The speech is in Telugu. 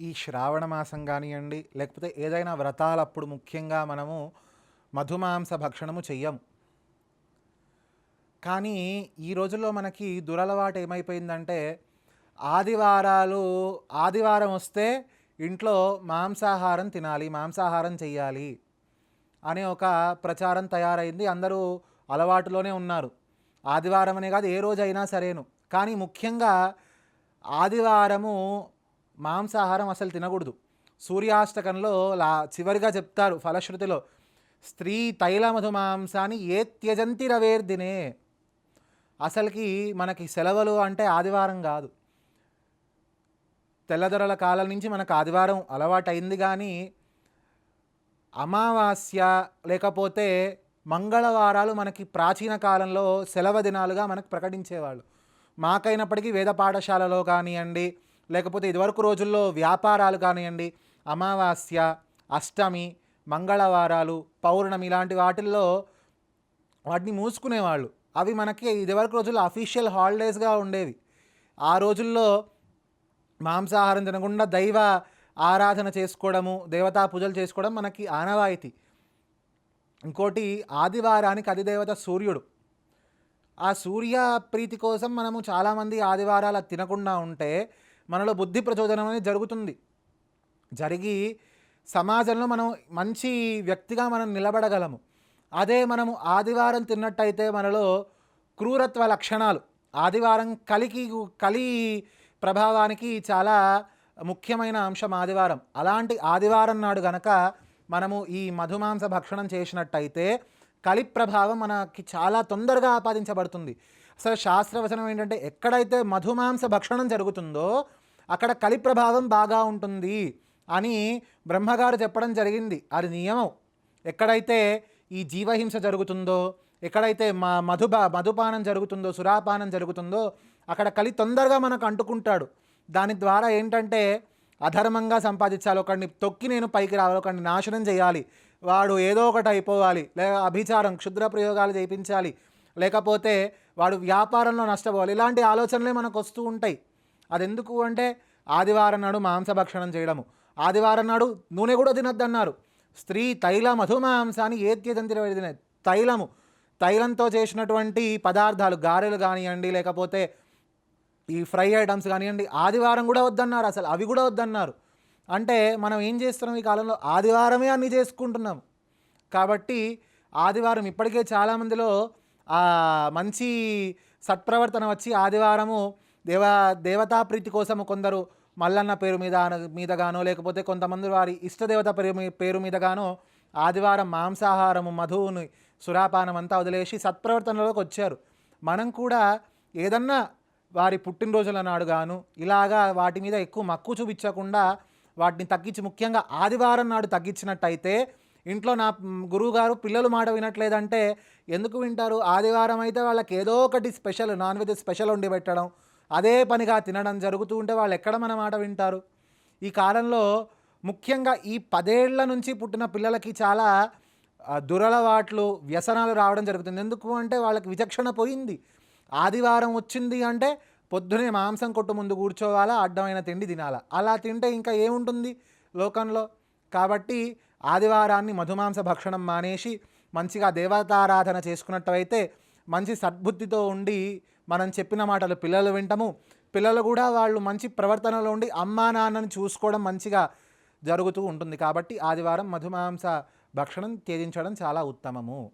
ఈ శ్రావణ మాసం కానివ్వండి లేకపోతే ఏదైనా వ్రతాలప్పుడు ముఖ్యంగా మనము మధుమాంస భక్షణము చెయ్యము. కానీ ఈ రోజుల్లో మనకి దురలవాటు ఏమైపోయిందంటే ఆదివారాలు ఆదివారం వస్తే ఇంట్లో మాంసాహారం తినాలి మాంసాహారం చెయ్యాలి అనే ఒక ప్రచారం తయారైంది. అందరూ అలవాటులోనే ఉన్నారు. ఆదివారం అనే కాదు ఏ రోజైనా సరేను. కానీ ముఖ్యంగా ఆదివారము మాంసాహారం అసలు తినకూడదు. సూర్యాష్టకంలో లా చివరిగా చెప్తారు ఫలశ్రుతిలో స్త్రీ తైల మధుమాంసాన్ని ఏ త్యజంతి రవేర్దినే. అసలుకి మనకి సెలవులు అంటే ఆదివారం కాదు. తెల్లదొరల కాలం నుంచి మనకు ఆదివారం అలవాటైంది కానీ అమావాస్య లేకపోతే మంగళవారాలు మనకి ప్రాచీన కాలంలో సెలవు దినాలుగా మనకు ప్రకటించేవాళ్ళు. మాకైనప్పటికీ వేద పాఠశాలలో కానివ్వండి లేకపోతే ఇదివరకు రోజుల్లో వ్యాపారాలు కానివ్వండి అమావాస్య అష్టమి మంగళవారాలు పౌర్ణమి ఇలాంటి వాటిల్లో వాటిని మూసుకునేవాళ్ళు. అవి మనకి ఇదివరకు రోజుల్లో అఫీషియల్ హాలిడేస్గా ఉండేవి. ఆ రోజుల్లో మాంసాహారం తినకుండా దైవ ఆరాధన చేసుకోవడము దేవతా పూజలు చేసుకోవడం మనకి ఆనవాయితీ. ఇంకోటి ఆదివారానికి అధిదేవత సూర్యుడు. ఆ సూర్య ప్రీతి కోసం మనము చాలామంది ఆదివారాలు తినకుండా ఉంటే మనలో బుద్ధి ప్రచోదనం అనేది జరుగుతుంది. జరిగి సమాజంలో మనం మంచి వ్యక్తిగా మనం నిలబడగలము. అదే మనము ఆదివారం తిన్నట్టయితే మనలో క్రూరత్వ లక్షణాలు. ఆదివారం కలికి కలి ప్రభావానికి చాలా ముఖ్యమైన అంశం ఆదివారం. అలాంటి ఆదివారం నాడు గనక మనము ఈ మధుమాంస భక్షణం చేసినట్టయితే కలి ప్రభావం మనకి చాలా తొందరగా ఆపాదించబడుతుంది. అసలు శాస్త్రవచనం ఏంటంటే ఎక్కడైతే మధుమాంస భక్షణం జరుగుతుందో అక్కడ కలి ప్రభావం బాగా ఉంటుంది అని బ్రహ్మగారు చెప్పడం జరిగింది. అది నియమం. ఎక్కడైతే ఈ జీవహింస జరుగుతుందో ఎక్కడైతే మా మధుబా మధుపానం జరుగుతుందో సురాపానం జరుగుతుందో అక్కడ కలి తొందరగా మనకు అంటుకుంటాడు. దాని ద్వారా ఏంటంటే అధర్మంగా సంపాదించాలి. ఒకడిని తొక్కి నేను పైకి రావాలి. ఒకడిని నాశనం చేయాలి. వాడు ఏదో ఒకటి అయిపోవాలి. లేదా అభిచారం క్షుద్ర ప్రయోగాలు చేయించాలి. లేకపోతే వాడు వ్యాపారంలో నష్టపోవాలి. ఇలాంటి ఆలోచనలే మనకు వస్తూ ఉంటాయి. అది ఎందుకు అంటే ఆదివారం నాడు మాంసభక్షణం చేయడము. ఆదివారం నాడు నూనె కూడా తినొద్దన్నారు. స్త్రీ తైల మధుమాంసాన్ని ఏత్యతంతిర తినే తైలము. తైలంతో చేసినటువంటి పదార్థాలు గారెలు కానివ్వండి లేకపోతే ఈ ఫ్రై ఐటమ్స్ కానివ్వండి ఆదివారం కూడా వద్దన్నారు. అసలు అవి కూడా వద్దన్నారు. అంటే మనం ఏం చేస్తున్నాం ఈ కాలంలో? ఆదివారమే అన్నీ చేసుకుంటున్నాం కాబట్టి ఆదివారం ఇప్పటికే చాలామందిలో మంచి సత్ప్రవర్తన వచ్చి ఆదివారము దేవ దేవతా ప్రీతి కోసం కొందరు మల్లన్న పేరు మీద మీదగానో లేకపోతే కొంతమంది వారి ఇష్టదేవత పేరు మీ- పేరు మీదగానో ఆదివారం మాంసాహారము మధువుని సురాపానం అంతా వదిలేసి సత్ప్రవర్తనలోకి వచ్చారు. మనం కూడా ఏదన్నా వారి పుట్టినరోజుల నాడు గాను ఇలాగా వాటి మీద ఎక్కువ మక్కువ చూపించకుండా వాటిని తగ్గించి ముఖ్యంగా ఆదివారం నాడు తగ్గించినట్టయితే ఇంట్లో నా గురువుగారు పిల్లలు మాట వినట్లేదంటే ఎందుకు వింటారు? ఆదివారం అయితే వాళ్ళకి ఏదో ఒకటి స్పెషల్ నాన్ వెజ్ స్పెషల్ వండి పెట్టడం. అదే పనిగా తినడం జరుగుతూ ఉంటే వాళ్ళు ఎక్కడ మన మాట వింటారు? ఈ కాలంలో ముఖ్యంగా ఈ పదేళ్ళ నుంచి పుట్టిన పిల్లలకి చాలా దురలవాట్లు వ్యసనాలు రావడం జరుగుతుంది. ఎందుకు అంటే వాళ్ళకి విచక్షణ పోయింది. ఆదివారం వచ్చింది అంటే పొద్దునే మాంసం కొట్టు ముందు కూర్చోవాలా అడ్డమైన తిండి తినాలా? అలా తింటే ఇంకా ఏముంటుంది లోకంలో? కాబట్టి ఆదివారాన్ని మధుమాంస భక్షణం మానేసి మంచిగా దేవతారాధన చేసుకున్నట్టయితే మంచి సద్బుద్ధితో ఉండి మనం చెప్పిన మాటలు పిల్లలు వింటాము. పిల్లలు కూడా వాళ్ళు మంచి ప్రవర్తనలో ఉండి అమ్మా నాన్నని చూసుకోవడం మంచిగా జరుగుతూ ఉంటుంది కాబట్టి ఆదివారం మధుమాంస భక్షణం త్యజించడం చాలా ఉత్తమము.